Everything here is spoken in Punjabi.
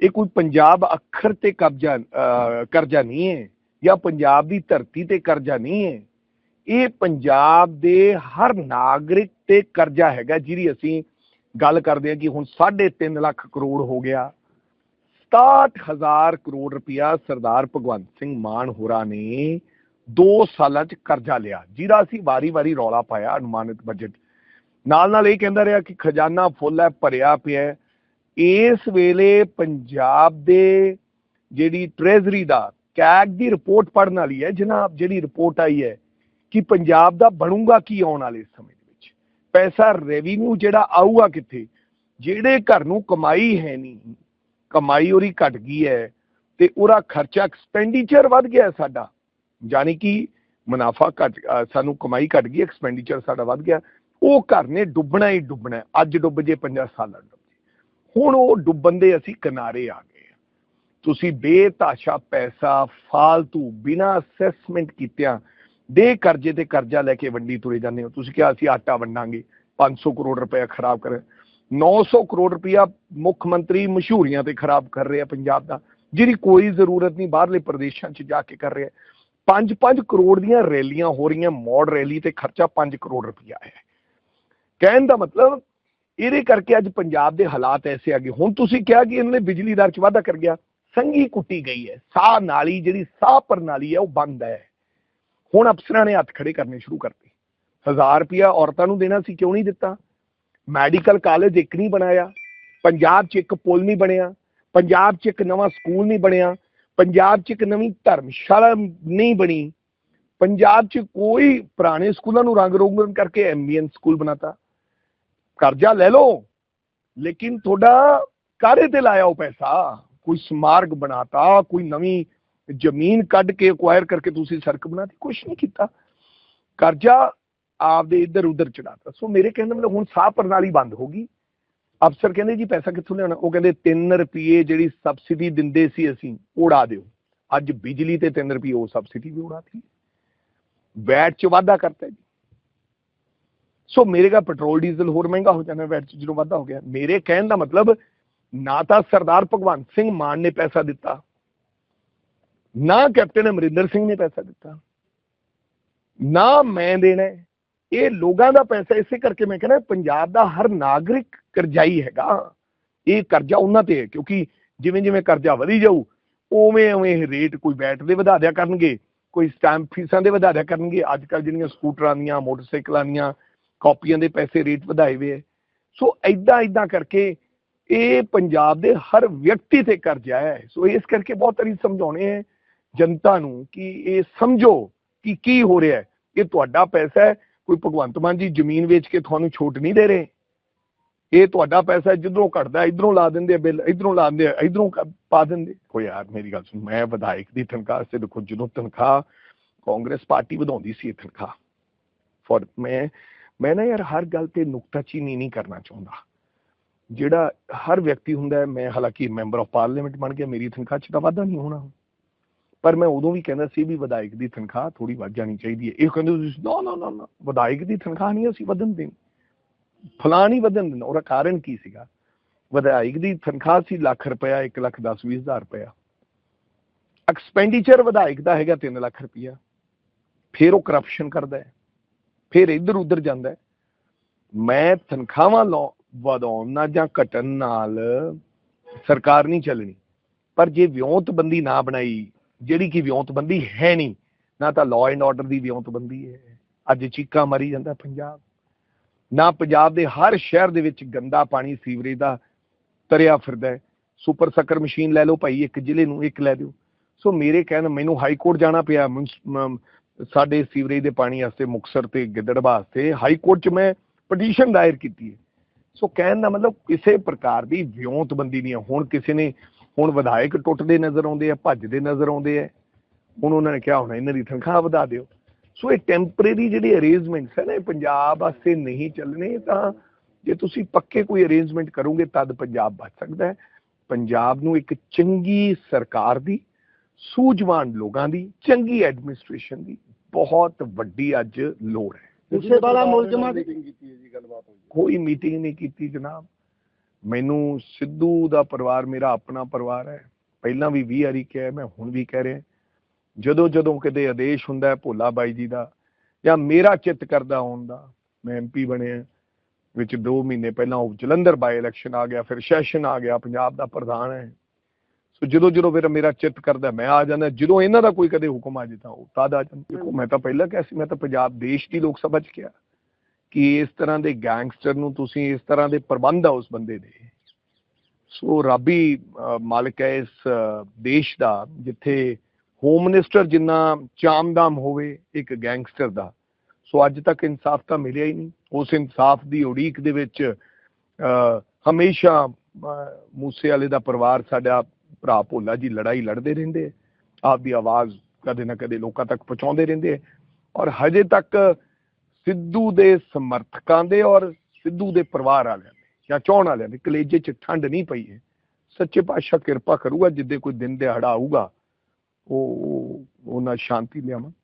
ਇਹ ਕੋਈ ਪੰਜਾਬ ਅੱਖਰ ਤੇ ਕਬਜ਼ਾ ਕਰਜ਼ਾ ਨਹੀਂ ਹੈ ਜਾਂ ਪੰਜਾਬ ਦੀ ਧਰਤੀ ਤੇ ਕਰਜ਼ਾ ਨਹੀਂ ਹੈ। ਇਹ ਪੰਜਾਬ ਦੇ ਹਰ ਨਾਗਰਿਕ ਤੇ ਕਰਜ਼ਾ ਹੈਗਾ ਜਿਹਦੀ ਅਸੀਂ ਗੱਲ ਕਰਦੇ ਹਾਂ ਕਿ ਹੁਣ 3.5 ਲੱਖ ਕਰੋੜ ਹੋ ਗਿਆ। 67000 ਕਰੋੜ ਰੁਪਇਆ ਸਰਦਾਰ ਭਗਵੰਤ ਸਿੰਘ ਮਾਨ ਹੋਰਾਂ ਨੇ 2 ਸਾਲਾਂ 'ਚ ਕਰਜ਼ਾ ਲਿਆ, ਜਿਹਦਾ ਅਸੀਂ ਵਾਰੀ-ਵਾਰੀ ਰੌਲਾ ਪਾਇਆ ਅਨੁਮਾਨਿਤ ਬਜਟ। ਨਾਲ ਨਾਲ ਇਹ ਕਹਿੰਦਾ ਰਿਹਾ ਕਿ ਖਜ਼ਾਨਾ ਫੁੱਲ ਹੈ, ਭਰਿਆ ਪਿਆ ਹੈ। ਇਸ ਵੇਲੇ ਪੰਜਾਬ ਦੇ ਜਿਹੜੀ ਟ੍ਰੈਜ਼ਰੀ ਦਾ ਕੈਗ ਦੀ ਰਿਪੋਰਟ ਪੜਨ ਵਾਲੀ ਹੈ, ਜਨਾਬ, ਜਿਹੜੀ ਰਿਪੋਰਟ ਆਈ ਹੈ ਕਿ ਪੰਜਾਬ ਦਾ ਬਣੂਗਾ ਕੀ ਆਉਣ ਵਾਲੇ ਸਮੇਂ ਦੇ ਵਿੱਚ? ਪੈਸਾ ਰੈਵਨਿਊ ਜਿਹੜਾ ਆਊਗਾ ਕਿੱਥੇ? ਜਿਹੜੇ ਘਰ ਨੂੰ ਕਮਾਈ ਹੈ ਨਹੀਂ, ਕਮਾਈ ਉਹਦੀ ਘਟ ਗਈ ਹੈ ਤੇ ਉਹਦਾ ਖਰਚਾ ਐਕਸਪੈਂਡੀਚਰ ਵੱਧ ਗਿਆ ਸਾਡਾ। ਯਾਨੀ ਕਿ ਮੁਨਾਫਾ ਘਟ ਸਾਨੂੰ ਕਮਾਈ ਘਟ ਗਈ ਐਕਸਪੈਂਡੀਚਰ ਸਾਡਾ ਵੱਧ ਗਿਆ। ਉਹ ਘਰ ਨੇ ਡੁੱਬਣਾ ਹੀ ਡੁੱਬਣਾ ਅੱਜ ਡੁੱਬ ਜੇ 50 ਸਾਲਾਂ ਡੁੱਬ ਹੁਣ ਉਹ ਡੁੱਬਣ ਦੇ ਅਸੀਂ ਕਿਨਾਰੇ ਆ ਗਏ ਤੁਸੀਂ ਬੇਤਾਸ਼ਾ ਪੈਸਾ ਫਾਲਤੂ ਬਿਨਾ ਅਸੈਸਮੈਂਟ ਕੀਤਿਆਂ ਦੇ ਕਰਜ਼ੇ ਤੇ ਕਰਜ਼ਾ ਲੈ ਕੇ ਵੰਡੀ ਤੁਰੇ ਜਾਂਦੇ ਹੋ। ਤੁਸੀਂ ਕਿਹਾ ਅਸੀਂ ਆਟਾ ਵੰਡਾਂਗੇ 500 ਕਰੋੜ ਰੁਪਏ ਖਰਾਬ ਕਰ 900 ਕਰੋੜ ਰੁਪਇਆ ਮੁੱਖ ਮੰਤਰੀ ਮਸ਼ਹੂਰੀਆਂ ਤੇ ਖਰਾਬ ਕਰ ਰਿਹਾ ਪੰਜਾਬ ਦਾ, ਜਿਹਦੀ ਕੋਈ ਜ਼ਰੂਰਤ ਨਹੀਂ, ਬਾਹਰਲੇ ਪ੍ਰਦੇਸ਼ਾਂ 'ਚ ਜਾ ਕੇ ਕਰ ਰਿਹਾ। 5-5 ਕਰੋੜ ਦੀਆਂ ਰੈਲੀਆਂ ਹੋ ਰਹੀਆਂ, ਮੌੜ ਰੈਲੀ ਤੇ ਖਰਚਾ 5 ਕਰੋੜ ਰੁਪਇਆ ਹੈ। ਕਹਿਣ ਦਾ ਮਤਲਬ ਇਹਦੇ ਕਰਕੇ ਅੱਜ ਪੰਜਾਬ ਦੇ ਹਾਲਾਤ ਐਸੇ ਆ ਗਏ। ਹੁਣ ਤੁਸੀਂ ਕਿਹਾ ਕਿ ਇਹਨਾਂ ਨੇ ਬਿਜਲੀ ਦਰ 'ਚ ਵਾਧਾ ਕਰ ਗਿਆ। ਸੰਗੀ ਕੁੱਟੀ ਗਈ ਹੈ। ਸਾਹ ਨਾਲੀ, ਜਿਹੜੀ ਸਾਹ ਪ੍ਰਣਾਲੀ ਹੈ, ਉਹ ਬੰਦ ਹੈ। ਹੁਣ ਅਫਸਰਾਂ ਨੇ ਹੱਥ ਖੜੇ ਕਰਨੇ ਸ਼ੁਰੂ ਕਰਤੇ। 1000 ਰੁਪਇਆ ਔਰਤਾਂ ਨੂੰ ਦੇਣਾ ਸੀ, ਕਿਉਂ ਨਹੀਂ ਦਿੱਤਾ? ਮੈਡੀਕਲ ਕਾਲਜ ਇੱਕ ਨਹੀਂ ਬਣਾਇਆ। ਪੰਜਾਬ 'ਚ ਇੱਕ ਪੁਲ ਨਹੀਂ ਬਣਿਆ। ਪੰਜਾਬ 'ਚ ਇੱਕ ਨਵਾਂ ਸਕੂਲ ਨਹੀਂ ਬਣਿਆ। ਪੰਜਾਬ 'ਚ ਇੱਕ ਨਵੀਂ ਧਰਮਸ਼ਾਲਾ ਨਹੀਂ ਬਣੀ। ਪੰਜਾਬ 'ਚ ਕੋਈ ਪੁਰਾਣੇ ਸਕੂਲਾਂ ਨੂੰ ਰੰਗ ਰੋਗਨ ਕਰਕੇ ਐਮਬੀਐਨ ਸਕੂਲ ਬਣਾਤਾ। ਕਰਜ਼ਾ ਲੈ ਲਓ, ਲੇਕਿਨ ਤੁਹਾਡਾ ਕਾਰੇ ਤੇ ਲਾਇਆ ਉਹ ਪੈਸਾ? ਕੋਈ ਸਮਾਰਗ ਬਣਾਤਾ, ਕੋਈ ਨਵੀਂ ਜ਼ਮੀਨ ਕੱਢ ਕੇ ਅਕਵਾਇਰ ਕਰਕੇ ਤੁਸੀਂ ਸੜਕ ਬਣਾਤੀ? ਕੁਛ ਨਹੀਂ ਕੀਤਾ। ਕਰਜ਼ਾ ਆਪਦੇ ਇੱਧਰ ਉੱਧਰ ਚੜਾਤਾ। ਸੋ ਮੇਰੇ ਕਹਿੰਦੇ ਮਤਲਬ ਹੁਣ ਸਾਹ ਪ੍ਰਣਾਲੀ ਬੰਦ ਹੋ ਗਈ। ਅਫਸਰ ਕਹਿੰਦੇ, ਜੀ, ਪੈਸਾ ਕਿੱਥੋਂ ਲਿਆਉਣਾ? ਉਹ ਕਹਿੰਦੇ 3 ਰੁਪਏ ਜਿਹੜੀ ਸਬਸਿਡੀ ਦਿੰਦੇ ਸੀ ਅਸੀਂ ਉਡਾ ਦਿਓ। ਅੱਜ ਬਿਜਲੀ ਤੇ 3 ਰੁਪਏ ਉਹ ਸਬਸਿਡੀ ਵੀ ਉਡਾਤੀ। ਵੈਟ ਚ ਵਾਧਾ ਕਰਤਾ ਜੀ। ਸੋ ਮੇਰੇ ਕਾ ਪੈਟਰੋਲ ਡੀਜ਼ਲ ਹੋਰ ਮਹਿੰਗਾ ਹੋ ਜਾਣਾ ਵੈਟ ਚ ਜਦੋਂ ਵਾਧਾ ਹੋ ਗਿਆ। ਮੇਰੇ ਕਹਿਣ ਦਾ ਮਤਲਬ, ਨਾ ਤਾਂ ਸਰਦਾਰ ਭਗਵੰਤ ਸਿੰਘ ਮਾਨ ਨੇ ਪੈਸਾ ਦਿੱਤਾ, ਨਾ ਕੈਪਟਨ ਅਮਰਿੰਦਰ ਸਿੰਘ ਨੇ ਪੈਸਾ ਦਿੱਤਾ, ਨਾ ਮੈਂ ਦੇਣਾ ਇਹ ਲੋਕਾਂ ਦਾ ਪੈਸਾ, ਇਸੇ ਕਰਕੇ ਮੈਂ ਕਹਿੰਦਾ ਪੰਜਾਬ ਦਾ ਹਰ ਨਾਗਰਿਕ ਕਰਜ਼ਾਈ ਹੈਗਾ। ਇਹ ਕਰਜ਼ਾ ਉਹਨਾਂ ਤੇ ਹੈ, ਕਿਉਂਕਿ ਜਿਵੇਂ ਜਿਵੇਂ ਕਰਜ਼ਾ ਵਧੀ ਜਾਊ ਉਵੇਂ ਉਵੇਂ ਇਹ ਰੇਟ ਕੋਈ ਬੈਟ ਦੇ ਵਧਾ ਦਿਆ ਕਰਨਗੇ, ਕੋਈ ਸਟੈਂਪ ਫੀਸਾਂ ਦੇ ਵਧਾ ਦਿਆ ਕਰਨਗੇ। ਅੱਜ ਕੱਲ ਜਿਹੜੀਆਂ ਸਕੂਟਰਾਂ ਦੀਆਂ, ਮੋਟਰਸਾਈਕਲਾਂ ਦੀਆਂ ਕਾਪੀਆਂ ਦੇ ਪੈਸੇ ਰੇਟ ਵਧਾਏ ਹੋਏ ਹੈ ਸੋ ਐਦਾਂ ਐਦਾਂ ਕਰਕੇ ਇਹ ਪੰਜਾਬ ਦੇ ਹਰ ਵਿਅਕਤੀ ਤੇ ਕਰਜ਼ਾ ਹੈ। ਸੋ ਇਸ ਕਰਕੇ ਬਹੁਤ ਤਰੀ ਸਮਝਾਉਣੇ ਹੈ ਜਨਤਾ ਨੂੰ ਕਿ ਇਹ ਸਮਝੋ ਕਿ ਕੀ ਹੋ ਰਿਹਾ ਹੈ। ਇਹ ਤੁਹਾਡਾ ਪੈਸਾ ਹੈ, ਕੋਈ ਭਗਵੰਤ ਮਾਨ ਜੀ ਜ਼ਮੀਨ ਵੇਚ ਕੇ ਤੁਹਾਨੂੰ ਛੋਟ ਨਹੀਂ ਦੇ ਰਹੇ। ਇਹ ਤੁਹਾਡਾ ਪੈਸਾ ਜਿੱਧਰੋਂ ਘਟਦਾ, ਇਧਰੋਂ ਲਾ ਦਿੰਦੇ ਆ ਬਿੱਲ, ਇਧਰੋਂ ਲਾ ਦਿੰਦੇ ਆ, ਇਧਰੋਂ ਪਾ ਦਿੰਦੇ। ਕੋਈ ਯਾਰ, ਮੇਰੀ ਗੱਲ ਸੁਣ, ਮੈਂ ਵਿਧਾਇਕ ਦੀ ਤਨਖਾਹ, ਸੇ ਦੇਖੋ, ਜਦੋਂ ਤਨਖਾਹ ਕਾਂਗਰਸ ਪਾਰਟੀ ਵਧਾਉਂਦੀ ਸੀ ਇਹ ਤਨਖਾਹ। ਫॉर ਮੈਂ ਮੈਂ ਨਾ ਯਾਰ ਹਰ ਗੱਲ ਤੇ ਨੁਕਤਾਚੀਨੀ ਨਹੀਂ ਕਰਨਾ ਚਾਹੁੰਦਾ। ਜਿਹੜਾ ਹਰ ਵਿਅਕਤੀ ਹੁੰਦਾ ਮੈਂ ਹਾਲਾਂਕਿ ਮੈਂਬਰ ਆਫ ਪਾਰਲੀਮੈਂਟ ਬਣ ਗਿਆ, ਮੇਰੀ ਤਨਖਾਹ 'ਚ ਤਾਂ ਵਾਧਾ ਨਹੀਂ ਹੋਣਾ। ਪਰ ਮੈਂ ਉਦੋਂ ਵੀ ਕਹਿੰਦਾ ਸੀ ਵੀ ਵਿਧਾਇਕ ਦੀ ਤਨਖਾਹ ਥੋੜੀ ਵੱਧ ਜਾਣੀ ਚਾਹੀਦੀ ਹੈ। ਇਹ ਕਹਿੰਦੇ ਤੁਸੀਂ, ਨਾ ਨਾ ਨਾ ਨਾ, ਵਿਧਾਇਕ ਦੀ ਤਨਖਾਹ ਨਹੀਂ ਅਸੀਂ ਵਧਣ ਦੇਣੀ। ਫਲਾਂ ਨਹੀਂ ਵਧਣ ਦੇਣਾ। ਉਹਦਾ ਕਾਰਨ ਕੀ ਸੀਗਾ? ਵਿਧਾਇਕ ਦੀ ਤਨਖਾਹ ਸੀ ਲੱਖ ਰੁਪਇਆ 1 ਲੱਖ 10 20 ਹਜ਼ਾਰ ਰੁਪਇਆ। ਐਕਸਪੈਂਡੀਚਰ ਵਿਧਾਇਕ ਦਾ ਹੈਗਾ 3 ਲੱਖ ਰੁਪਇਆ। ਫਿਰ ਉਹ ਕਰਪਸ਼ਨ ਕਰਦਾ ਹੈ। ਫਿਰ ਇੱਧਰ ਉੱਧਰ ਜਾਂਦਾ ਮੈਂ ਤਨਖਾਹਾਂ ਲਓ ਵਧਾਉਣ ਨਾਲ ਜਾਂ ਘਟਣ ਨਾਲ ਸਰਕਾਰ ਨਹੀਂ ਚੱਲਣੀ। ਪਰ ਜੇ ਵਿਉਂਤਬੰਦੀ ਨਾ ਬਣਾਈ, ਜਿਹੜੀ ਕਿ ਵਿਉਂਤਬੰਦੀ ਹੈ ਨਹੀਂ, ਨਾ ਤਾਂ ਲਾਅ ਐਂਡ ਆਰਡਰ ਦੀ ਵਿਉਂਤਬੰਦੀ ਹੈ। ਅੱਜ ਚੀਕਾ ਮਾਰੀ ਜਾਂਦਾ ਪੰਜਾਬ। ਨਾ ਪੰਜਾਬ ਦੇ ਹਰ ਸ਼ਹਿਰ ਦੇ ਵਿੱਚ ਗੰਦਾ ਪਾਣੀ ਸੀਵਰੇਜ ਦਾ ਤਰਿਆ ਫਿਰਦਾ ਹੈ। ਸੁਪਰ ਸੱਕਰ ਮਸ਼ੀਨ ਲੈ ਲਓ ਭਾਈ, ਇੱਕ ਜ਼ਿਲ੍ਹੇ ਨੂੰ ਇੱਕ ਲੈ ਦਿਓ। ਸੋ ਮੇਰੇ ਕਹਿਣ ਮੈਨੂੰ ਹਾਈ ਕੋਰਟ ਜਾਣਾ ਪਿਆ ਸਾਡੇ ਸੀਵਰੇਜ ਦੇ ਪਾਣੀ ਵਾਸਤੇ ਮੁਕਸਰ ਤੇ ਗਿੱਦੜ ਵਾਸਤੇ ਹਾਈ ਕੋਰਟ 'ਚ ਮੈਂ ਪਟੀਸ਼ਨ ਦਾਇਰ ਕੀਤੀ ਹੈ। ਸੋ ਕਹਿਣ ਦਾ ਮਤਲਬ ਕਿਸੇ ਪ੍ਰਕਾਰ ਦੀ ਵਿਉਂਤਬੰਦੀ ਨਹੀਂ ਹੈ। ਹੁਣ ਕਿਸੇ ਨੇ, ਹੁਣ ਵਿਧਾਇਕ ਟੁੱਟਦੇ ਨਜ਼ਰ ਆਉਂਦੇ ਆ, ਭੱਜਦੇ ਨਜ਼ਰ ਆਉਂਦੇ ਆ। ਹੁਣ ਉਹਨਾਂ ਨੇ ਕਿਹਾ ਹੁਣ, ਇਹਨਾਂ ਦੀ ਤਨਖਾਹ ਵਧਾ ਦਿਓ। ਸੋ ਇਹ ਟੈਂਪਰੇਰੀ ਜਿਹੜੇ ਅਰੇਂਜਮੈਂਟਸ ਹੈ ਨਾ, ਇਹ ਪੰਜਾਬ ਵਾਸਤੇ ਨਹੀਂ ਚੱਲਣੇ, ਤਾਂ ਜੇ ਤੁਸੀਂ ਪੱਕੇ ਕੋਈ ਅਰੇਂਜਮੈਂਟ ਕਰੋਗੇ, ਤਦ ਪੰਜਾਬ ਬਚ ਸਕਦਾ ਹੈ। ਪੰਜਾਬ ਨੂੰ ਇੱਕ ਚੰਗੀ ਸਰਕਾਰ ਦੀ, ਸੂਝਵਾਨ ਲੋਕਾਂ ਦੀ, ਚੰਗੀ ਐਡਮਿਨਿਸਟ੍ਰੇਸ਼ਨ ਦੀ ਬਹੁਤ ਵੱਡੀ ਅੱਜ ਲੋੜ ਹੈ। ਪਿੱਛੇ ਵਾਲਾ ਮੁਲਜ਼ਮਾਂ ਦੀ ਕੋਈ ਮੀਟਿੰਗ ਨਹੀਂ ਕੀਤੀ ਜਨਾਬ। ਮੈਨੂੰ ਸਿੱਧੂ ਦਾ ਪਰਿਵਾਰ ਮੇਰਾ ਆਪਣਾ ਪਰਿਵਾਰ ਹੈ। ਪਹਿਲਾਂ ਵੀ 20 ਵਾਰੀ ਕਿਹਾ ਮੈਂ ਹੁਣ ਵੀ ਕਹਿ ਰਿਹਾ। ਜਦੋਂ ਜਦੋਂ ਕਿਤੇ ਆਦੇਸ਼ ਹੁੰਦਾ ਹੈ ਭੋਲਾ ਬਾਈ ਜੀ ਦਾ ਜਾਂ ਮੇਰਾ ਚਿੱਤ ਕਰਦਾ ਆਉਣ ਦਾ ਮੈਂ ਐਮਪੀ ਬਣਿਆ। ਵਿੱਚ 2 ਮਹੀਨੇ ਪਹਿਲਾਂ ਉਹ ਜਲੰਧਰ ਬਾਈ ਇਲੈਕਸ਼ਨ ਆ ਗਿਆ ਫਿਰ ਸੈਸ਼ਨ ਆ ਗਿਆ ਪੰਜਾਬ ਦਾ ਪ੍ਰਧਾਨ ਹੈ। ਸੋ ਜਦੋਂ ਜਦੋਂ ਫਿਰ ਮੇਰਾ ਚਿੱਤ ਕਰਦਾ ਮੈਂ ਆ ਜਾਂਦਾ ਜਦੋਂ ਇਹਨਾਂ ਦਾ ਕੋਈ ਕਦੇ ਹੁਕਮ ਆ ਜਾਂਦਾ ਉਹ ਤਦ ਆ ਜਾਂਦਾ। ਦੇਖੋ ਮੈਂ ਤਾਂ ਪਹਿਲਾਂ ਕਿਹਾ ਸੀ ਮੈਂ ਤਾਂ ਪੰਜਾਬ ਦੇਸ਼ ਦੀ ਲੋਕ ਸਭਾ ਚ ਕਿਹਾ ਕਿ ਇਸ ਤਰ੍ਹਾਂ ਦੇ ਗੈਂਗਸਟਰ ਨੂੰ ਤੁਸੀਂ ਇਸ ਤਰ੍ਹਾਂ ਦੇ ਪ੍ਰਬੰਧ ਆ ਉਸ ਬੰਦੇ ਦੇ। ਸੋ ਰੱਬੀ ਅਹ, ਮਾਲਕ ਹੈ ਇਸ ਦੇਸ਼ ਦਾ ਜਿੱਥੇ ਹੋਮ ਮਿਨਿਸਟਰ ਜਿੰਨਾ ਚਾਮਦਾਮ ਹੋਵੇ ਇੱਕ ਗੈਂਗਸਟਰ ਦਾ। ਸੋ ਅੱਜ ਤੱਕ ਇਨਸਾਫ ਤਾਂ ਮਿਲਿਆ ਹੀ ਨਹੀਂ। ਉਸ ਇਨਸਾਫ ਦੀ ਉਡੀਕ ਦੇ ਵਿੱਚ ਅਹ, ਹਮੇਸ਼ਾ ਅਹ, ਮੂਸੇ ਵਾਲੇ ਦਾ ਪਰਿਵਾਰ ਸਾਡਾ ਭਰਾ ਭੋਲਾ ਜੀ ਲੜਾਈ ਲੜਦੇ ਰਹਿੰਦੇ ਹੈ। ਆਪਦੀ ਆਵਾਜ਼ ਕਦੇ ਨਾ ਕਦੇ ਲੋਕਾਂ ਤੱਕ ਪਹੁੰਚਾਉਂਦੇ ਰਹਿੰਦੇ ਹੈ। ਔਰ ਹਜੇ ਤੱਕ ਸਿੱਧੂ ਦੇ ਸਮਰਥਕਾਂ ਦੇ ਔਰ ਸਿੱਧੂ ਦੇ ਪਰਿਵਾਰ ਵਾਲਿਆਂ ਦੇ ਜਾਂ ਚਾਹਣ ਵਾਲਿਆਂ ਦੇ ਕਲੇਜੇ 'ਚ ਠੰਡ ਨਹੀਂ ਪਈ ਹੈ ਸੱਚੇ ਪਾਤਸ਼ਾਹ ਕਿਰਪਾ ਕਰੂਗਾ, ਜਿੱਦੇ ਕੋਈ ਦਿਨ ਦਿਹਾੜਾ ਆਊਗਾ ਉਹ- ਉਹਨਾਂ ਸ਼ਾਂਤੀ ਲਿਆਵਾਂ